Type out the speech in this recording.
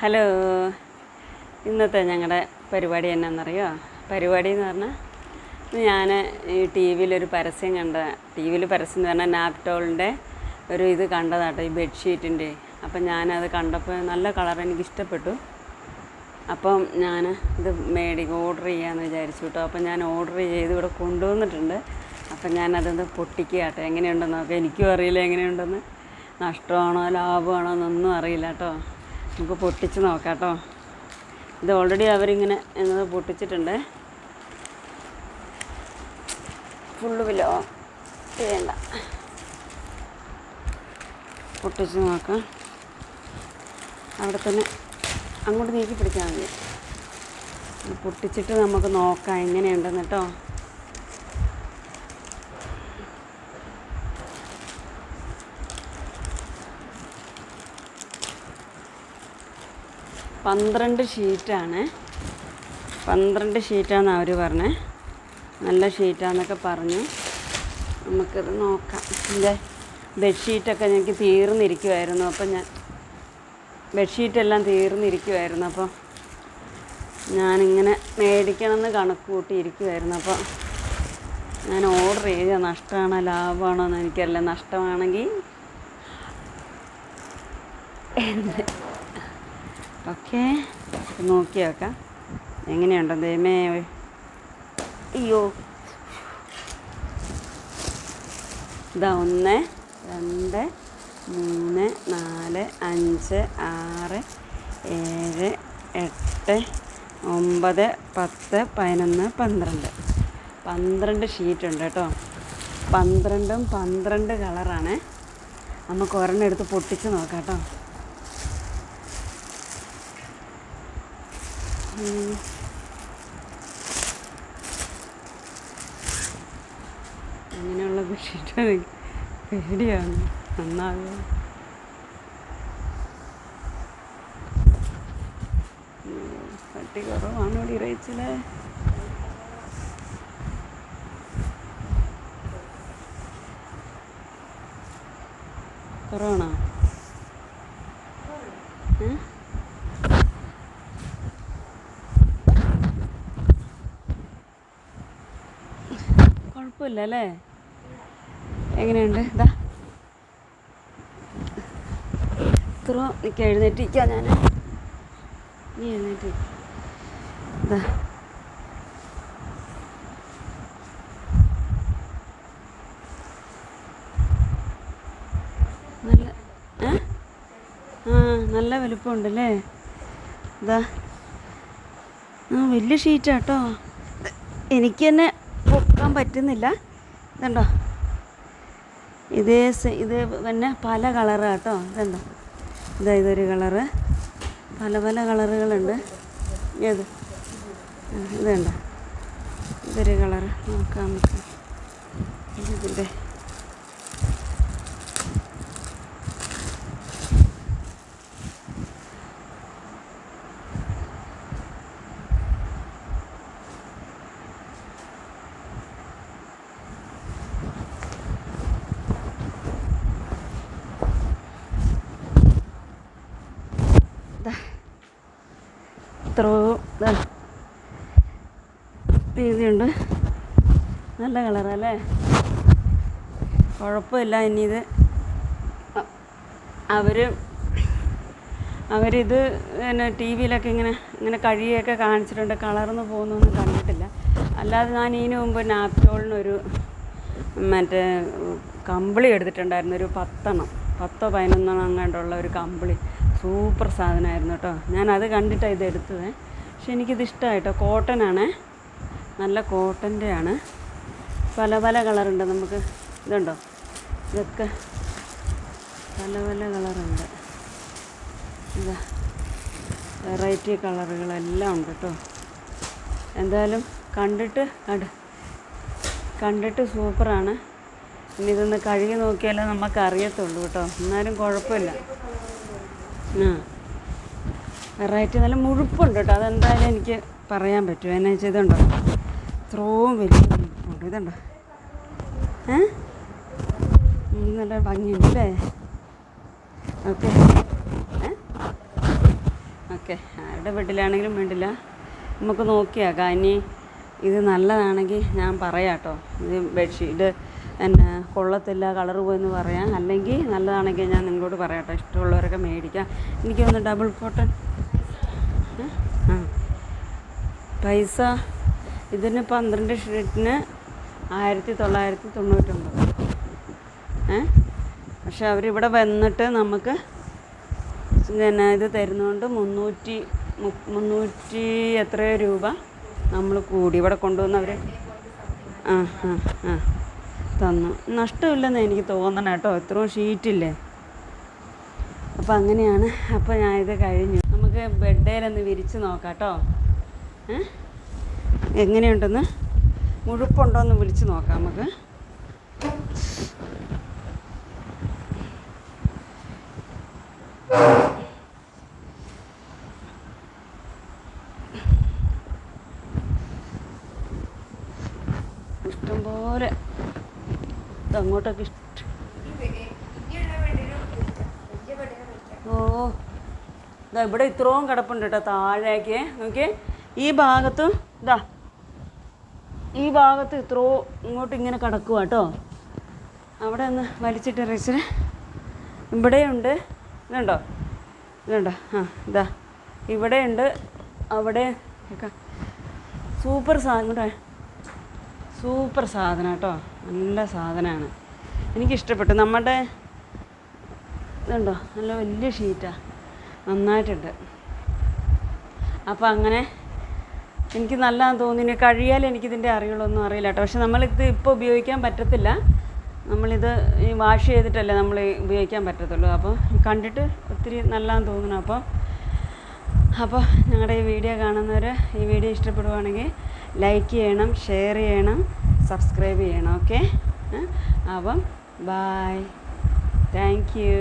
Hello. ഇന്നത്തെ ഞങ്ങളുടെ പരിപാടി എന്നാണെന്നറിയോ പരിപാടി എന്ന് പറഞ്ഞാൽ ഞാൻ ഈ ടി വിയിലൊരു പരസ്യം കണ്ട ടി വിയിൽ പരസ്യം എന്ന് പറഞ്ഞാൽ നാപ്റ്റോളിന്റെ ഒരു ഇത് കണ്ടതാട്ടോ ഈ ബെഡ്ഷീറ്റിന്റെ അപ്പം ഞാനത് കണ്ടപ്പോൾ നല്ല കളർ എനിക്ക് ഇഷ്ടപ്പെട്ടു അപ്പം ഞാൻ ഇത് മേടി ഓർഡർ ചെയ്യാമെന്ന് വിചാരിച്ചു കേട്ടോ അപ്പം ഞാൻ ഓർഡർ ചെയ്ത് ഇവിടെ കൊണ്ടുവന്നിട്ടുണ്ട്. അപ്പം ഞാനതൊന്ന് പൊട്ടിക്കുകട്ടെ എങ്ങനെയുണ്ടെന്ന് നോക്കാം. എനിക്കും അറിയില്ല എങ്ങനെയുണ്ടെന്ന്. നഷ്ടമാണോ ലാഭമാണോ എന്നൊന്നും അറിയില്ല കേട്ടോ നമുക്ക് പൊട്ടിച്ച് നോക്കാം കേട്ടോ. ഇത് ഓൾറെഡി അവരിങ്ങനെ എന്നത് പൊട്ടിച്ചിട്ടുണ്ട്. ഫുള്ള് വിലോ. ചെയ്യണ്ട പൊട്ടിച്ച് നോക്കാം. അവിടെ തന്നെ അങ്ങോട്ട് നീക്കി പിടിച്ചാൽ മതി. പൊട്ടിച്ചിട്ട് നമുക്ക് നോക്കാം എങ്ങനെയുണ്ടെന്ന് കേട്ടോ. പന്ത്രണ്ട് ഷീറ്റാണ്. പന്ത്രണ്ട് ഷീറ്റാണ് അവർ പറഞ്ഞത് നല്ല ഷീറ്റാന്നൊക്കെ പറഞ്ഞു. നമുക്കിത് നോക്കാം. എന്റെ ബെഡ്ഷീറ്റൊക്കെ ഞങ്ങൾക്ക് തീർന്നിരിക്കുമായിരുന്നു അപ്പം ഞാൻ ബെഡ്ഷീറ്റെല്ലാം തീർന്നിരിക്കുമായിരുന്നു അപ്പോൾ ഞാനിങ്ങനെ മേടിക്കണമെന്ന് കണക്ക് കൂട്ടിയിരിക്കുമായിരുന്നു അപ്പോൾ ഞാൻ ഓർഡർ ചെയ്ത നഷ്ടമാണോ ലാഭമാണോ എന്ന് എനിക്കറിയില്ല. നഷ്ടമാണെങ്കിൽ ഓക്കെ. നോക്കി നോക്കാം എങ്ങനെയുണ്ടോ ദൈവമേ? അയ്യോ. ഇതാ ഒന്ന് രണ്ട് മൂന്ന് നാല് അഞ്ച് ആറ് ഏഴ് എട്ട് ഒമ്പത് പത്ത് പതിനൊന്ന് പന്ത്രണ്ട്. പന്ത്രണ്ട് ഷീറ്റ് ഉണ്ട് കേട്ടോ. പന്ത്രണ്ടും പന്ത്രണ്ട് കളറാണ് നമുക്ക് ഒരെണ്ണം എടുത്ത് പൊട്ടിച്ച് നോക്കാം കേട്ടോ. അങ്ങനെയുള്ള ബെഡ്ഷീറ്റ് പേടിയാണ്. നന്നാകുക പട്ടി കുറവാണ് ഇവിടെ ഇറയിച്ചില്ലേ കുറവാണോ? ഏ? കുഴപ്പമില്ല അല്ലേ എങ്ങനെയുണ്ട്? ഇതാ ഇത്ര നിൽക്കുക എഴുന്നേറ്റിരിക്കാം ഞാൻ നീ എഴുന്നേറ്റ്. ഇതാ നല്ല ആ നല്ല വലുപ്പമുണ്ടല്ലേ? ഇതാ ആ വലിയ ഷീറ്റാട്ടോ. എനിക്ക് തന്നെ പൊക്കാൻ പറ്റുന്നില്ല. ഇതുണ്ടോ? ഇതേ ഇത് പിന്നെ പല കളറ് കേട്ടോ. ഇതുണ്ടോ? ഇതാ ഇതൊരു കളറ്. പല പല കളറുകളുണ്ട്. ഏത് ഇതുണ്ടോ? ഇതൊരു കളറ്. നോക്കാം നമുക്ക്. ഇതിന്റെ ഇത്രയും രീതിയുണ്ട് നല്ല കളറല്ലേ? കുഴപ്പമില്ല ഇനി ഇത്. അവർ അവരിത് പിന്നെ ടി വിയിലൊക്കെ ഇങ്ങനെ ഇങ്ങനെ കഴിയൊക്കെ കാണിച്ചിട്ടുണ്ട്. കളർന്ന് പോകുന്നൊന്നും കണ്ടിട്ടില്ല. അല്ലാതെ ഞാൻ ഇതിനു മുമ്പ് നാപ്റ്റോളിനൊരു മറ്റേ കമ്പിളി എടുത്തിട്ടുണ്ടായിരുന്നു. ഒരു പത്തെണ്ണം. പത്തോ പതിനൊന്നെണ്ണം അങ്ങാണ്ടുള്ള ഒരു കമ്പിളി. സൂപ്പർ സാധനമായിരുന്നു കേട്ടോ. ഞാൻ അത് കണ്ടിട്ടാണ് ഇത് എടുത്തത്. പക്ഷെ എനിക്കിത് ഇഷ്ടമായിട്ടോ. കോട്ടൺ ആണ് നല്ല കോട്ടന്റെ ആണ് പല പല കളറുണ്ട് നമുക്ക്. ഇതുണ്ടോ? ഇതൊക്കെ പല പല കളറുണ്ട്. ഇതാ. വെറൈറ്റി കളറുകളെല്ലാം ഉണ്ട് കേട്ടോ. എന്തായാലും കണ്ടിട്ട് കണ്ട് കണ്ടിട്ട് സൂപ്പറാണ്. ഇനി ഇതൊന്ന് കഴുകി നോക്കിയാലേ നമുക്ക് അറിയത്തുള്ളൂ കേട്ടോ. എന്നാലും കുഴപ്പമില്ല. വെറൈറ്റി നല്ല മുഴുപ്പുണ്ട് കേട്ടോ. അതെന്തായാലും എനിക്ക് പറയാൻ പറ്റുമോ എന്നാ ചെയ്തോണ്ടോ ഇത്രയും വലിയ മുഴുപ്പുണ്ട്. ഇതുണ്ടോ? ഏ? നല്ല ഭംഗിയുണ്ട് അല്ലേ? ഓക്കെ. ഓക്കെ. ആരുടെ വീട്ടിലാണെങ്കിലും വേണ്ടില്ല. നമുക്ക് നോക്കിയാക്കാം. ഇനി ഇത് നല്ലതാണെങ്കിൽ ഞാൻ പറയാം കേട്ടോ. ഇത് ബെഡ്ഷീറ്റ് എന്നെ കൊള്ളത്തില്ല കളർ പോയെന്ന് പറയാം. അല്ലെങ്കിൽ നല്ലതാണെങ്കിൽ ഞാൻ നിങ്ങളോട് പറയട്ടെ. ഇഷ്ടമുള്ളവരൊക്കെ മേടിക്കാം. എനിക്ക് ഒന്ന് ഡബിൾ കോട്ടൺ ആ. പൈസ ഇതിന് പന്ത്രണ്ട് ഷീറ്റിന് ആയിരത്തി തൊള്ളായിരത്തി തൊണ്ണൂറ്റൊമ്പത്. ഏ? പക്ഷെ അവരിവിടെ വന്നിട്ട് നമുക്ക് പിന്നെ ഇത് തരുന്നതുകൊണ്ട് മുന്നൂറ്റി മുന്നൂറ്റി എത്രയോ രൂപ നമ്മൾ കൂടി. ഇവിടെ കൊണ്ടുവന്നവർ ആ ആ ആ. തന്നു. നഷ്ടമില്ലെന്ന് എനിക്ക് തോന്നണം കേട്ടോ. ഇത്രയും ഷീറ്റില്ലേ? അപ്പോൾ അങ്ങനെയാണ്. അപ്പോൾ ഞാൻ ഇത് കഴിഞ്ഞു. നമുക്ക് ബെഡേലൊന്ന് വിരിച്ച് നോക്കാം കേട്ടോ. എങ്ങനെയുണ്ടെന്ന്? മുഴുപ്പുണ്ടോ എന്ന് വിളിച്ച് നോക്കാം നമുക്ക്. ഇഷ്ടംപോലെ ഇതങ്ങോട്ടൊക്കെ ഇഷ്ടം. ഓ ഇതാ ഇവിടെ ഇത്രയും കിടപ്പുണ്ട് കേട്ടോ താഴേക്ക്. നോക്കിയേ ഈ ഭാഗത്ത് ഇതാ ഈ ഭാഗത്ത് ഇത്രയോ ഇങ്ങോട്ട് ഇങ്ങനെ കിടക്കുക കേട്ടോ. അവിടെ ഒന്ന് വലിച്ചിട്ട് റേച്ചറ് ഇവിടെയുണ്ട് ഇതുണ്ടോ? ഇതുണ്ടോ? ആ ഇതാ ഇവിടെയുണ്ട് അവിടെ സൂപ്പർ സാധനം സൂപ്പർ സാധനം കേട്ടോ. നല്ല സാധനമാണ് എനിക്കിഷ്ടപ്പെട്ടു. നമ്മുടെ ഇതുണ്ടോ? നല്ല വലിയ ഷീറ്റാണ് നന്നായിട്ടുണ്ട്. അപ്പോൾ അങ്ങനെ എനിക്ക് നല്ലതാന്ന് തോന്നി കഴിയാൽ എനിക്കിതിന്റെ അറിയുള്ളൊന്നും അറിയില്ല കേട്ടോ. പക്ഷെ നമ്മളിത് ഇപ്പോൾ ഉപയോഗിക്കാൻ പറ്റത്തില്ല. നമ്മളിത് ഈ വാഷ് ചെയ്തിട്ടല്ലേ നമ്മൾ ഉപയോഗിക്കാൻ പറ്റത്തുള്ളൂ. അപ്പോൾ കണ്ടിട്ട് ഒത്തിരി നല്ലതാന്ന് തോന്നുന്നു. അപ്പോൾ അപ്പോൾ ഞങ്ങളുടെ ഈ വീഡിയോ കാണുന്നവർ ഈ വീഡിയോ ഇഷ്ടപ്പെടുവാണെങ്കിൽ ലൈക്ക് ചെയ്യണം ഷെയർ ചെയ്യണം. സബ്സ്ക്രൈബ് ചെയ്യണം ഓക്കെ അപ്പം ബായ് താങ്ക് യു